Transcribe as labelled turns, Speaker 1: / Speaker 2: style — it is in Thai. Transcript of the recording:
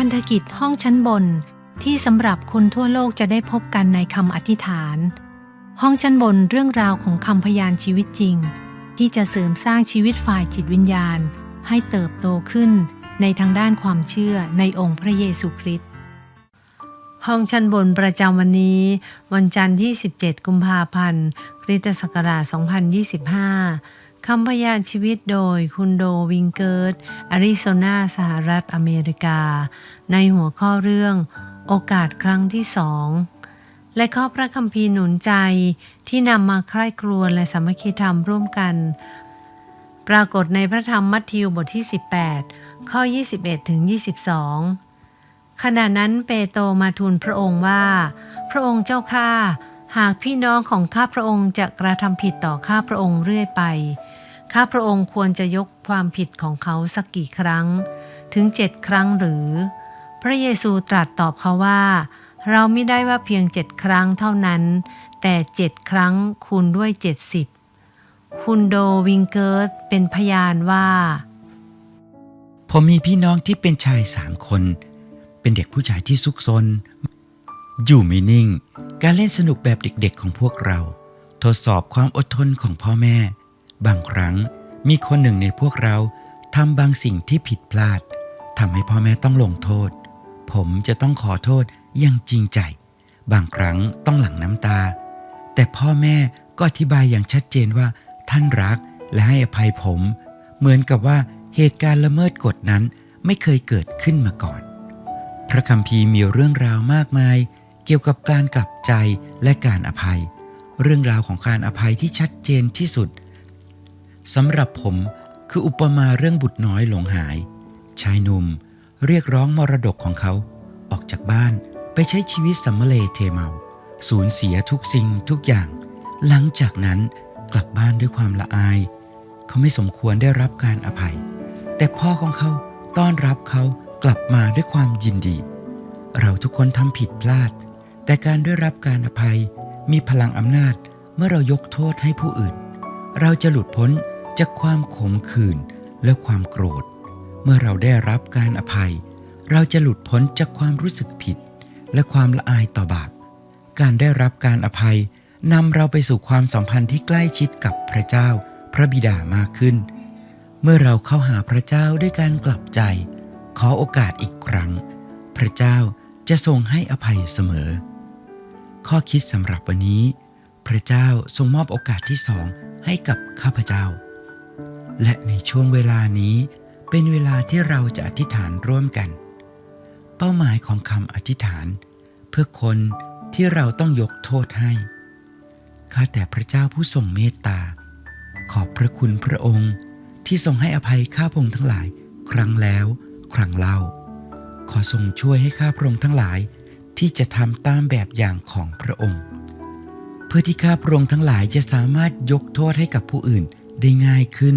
Speaker 1: พันธกิจห้องชั้นบน ที่สำหรับคนทั่วโลกจะได้พบกันในคำอธิษฐาน ห้องชั้นบนเรื่องราวของคำพยานชีวิตจริง ที่จะเสริมสร้างชีวิตฝ่ายจิตวิญญาณ ให้เติบโตขึ้นในทางด้านความเชื่อในองค์พระเยซูคริสต์ห้องชั้นบนประจำวันนี้ วันจันทร์ที่ 17 กุมภาพันธ์ คริสตศักราช 2025 คำพยานชีวิตโดยคุณโดวิงเกิร์ตอาริโซนาสหรัฐอเมริกา ในหัวข้อเรื่องโอกาสครั้งที่สองและข้อพระคัมภีร์หนุนใจที่นำมาใคร่ครวญและสามัคคีธรรมร่วมกัน ปรากฏในพระธรรมมัทธิวบทที่ 18 ข้อ 21ถึง22 ขณะนั้นเปโตมาทูลพระองค์ว่า พระองค์เจ้าข้าหากพี่น้องของข้าพระองค์จะกระทำผิดต่อข้าพระองค์เรื่อยไป ข้าพระองค์ควรจะยกความผิดของเขาสักกี่ครั้ง ถึงเจ็ดครั้งหรือ พระเยซูตรัสตอบเขาว่า เราไม่ได้ว่าเพียงเจ็ดครั้งเท่านั้น แต่เจ็ดครั้งคูณด้วยเจ็ดสิบคุณโดวิงเกิร์ตเป็นพยานว่า
Speaker 2: ผมมีพี่น้องที่เป็นชายสามคน เป็นเด็กผู้ชายที่ซุกซน อยู่ไม่นิ่ง การเล่นสนุกแบบเด็กๆของพวกเรา ทดสอบความอดทนของพ่อแม่ บางครั้งมีคนหนึ่งในพวกเราทำบางสิ่งที่ผิดพลาดทำให้พ่อแม่ต้องลงโทษ ผมจะต้องขอโทษอย่างจริงใจ บางครั้งต้องหลั่งน้ำตา แต่พ่อแม่ก็อธิบายอย่างชัดเจนว่า ท่านรักและให้อภัยผม เหมือนกับว่าเหตุการณ์ละเมิดกฎนั้นไม่เคยเกิดขึ้นมาก่อน พระคัมภีร์มีเรื่องราวมากมาย เกี่ยวกับการกลับใจและการอภัย เรื่องราวของการอภัยที่ชัดเจนที่สุด สำหรับผมคืออุปมาเรื่องบุตรน้อยหลงหาย ชายหนุ่มเรียกร้องมรดกของเขา ออกจากบ้านไปใช้ชีวิตสัมมเลเทเมา สูญเสียทุกสิ่งทุกอย่าง หลังจากนั้นกลับบ้านด้วยความละอาย เขาไม่สมควรได้รับการอภัย แต่พ่อของเขาต้อนรับเขากลับมาด้วยความยินดี เราทุกคนทำผิดพลาด แต่การได้รับการอภัยมีพลังอำนาจเมื่อเรายกโทษให้ผู้อื่น เราจะหลุดพ้น จากความขมขื่นและความโกรธ เมื่อเราได้รับการอภัย เราจะหลุดพ้นจากความรู้สึกผิด และความละอายต่อบาป การได้รับการอภัยนำเราไปสู่ความสัมพันธ์ที่ใกล้ชิดกับพระเจ้า พระบิดามากขึ้น เมื่อเราเข้าหาพระเจ้าด้วยการกลับใจ ขอโอกาสอีกครั้ง พระเจ้าจะทรงให้อภัยเสมอ ข้อคิดสำหรับวันนี้ พระเจ้าทรงมอบโอกาสที่สองให้กับข้าพเจ้า และในช่วงเวลานี้เป็นเวลาที่เราจะอธิษฐานร่วมกัน เป้าหมายของคำอธิษฐาน เพื่อคนที่เราต้องยกโทษให้ ข้าแต่พระเจ้าผู้ทรงเมตตา ขอบพระคุณพระองค์ที่ทรงให้อภัยข้าพงค์ทั้งหลาย ครั้งแล้วครั้งเล่า ขอทรงช่วยให้ข้าพระองค์ทั้งหลายที่จะทำตามแบบอย่างของพระองค์ เพื่อที่ข้าพระองค์ทั้งหลายจะสามารถยกโทษให้กับผู้อื่นได้ง่ายขึ้น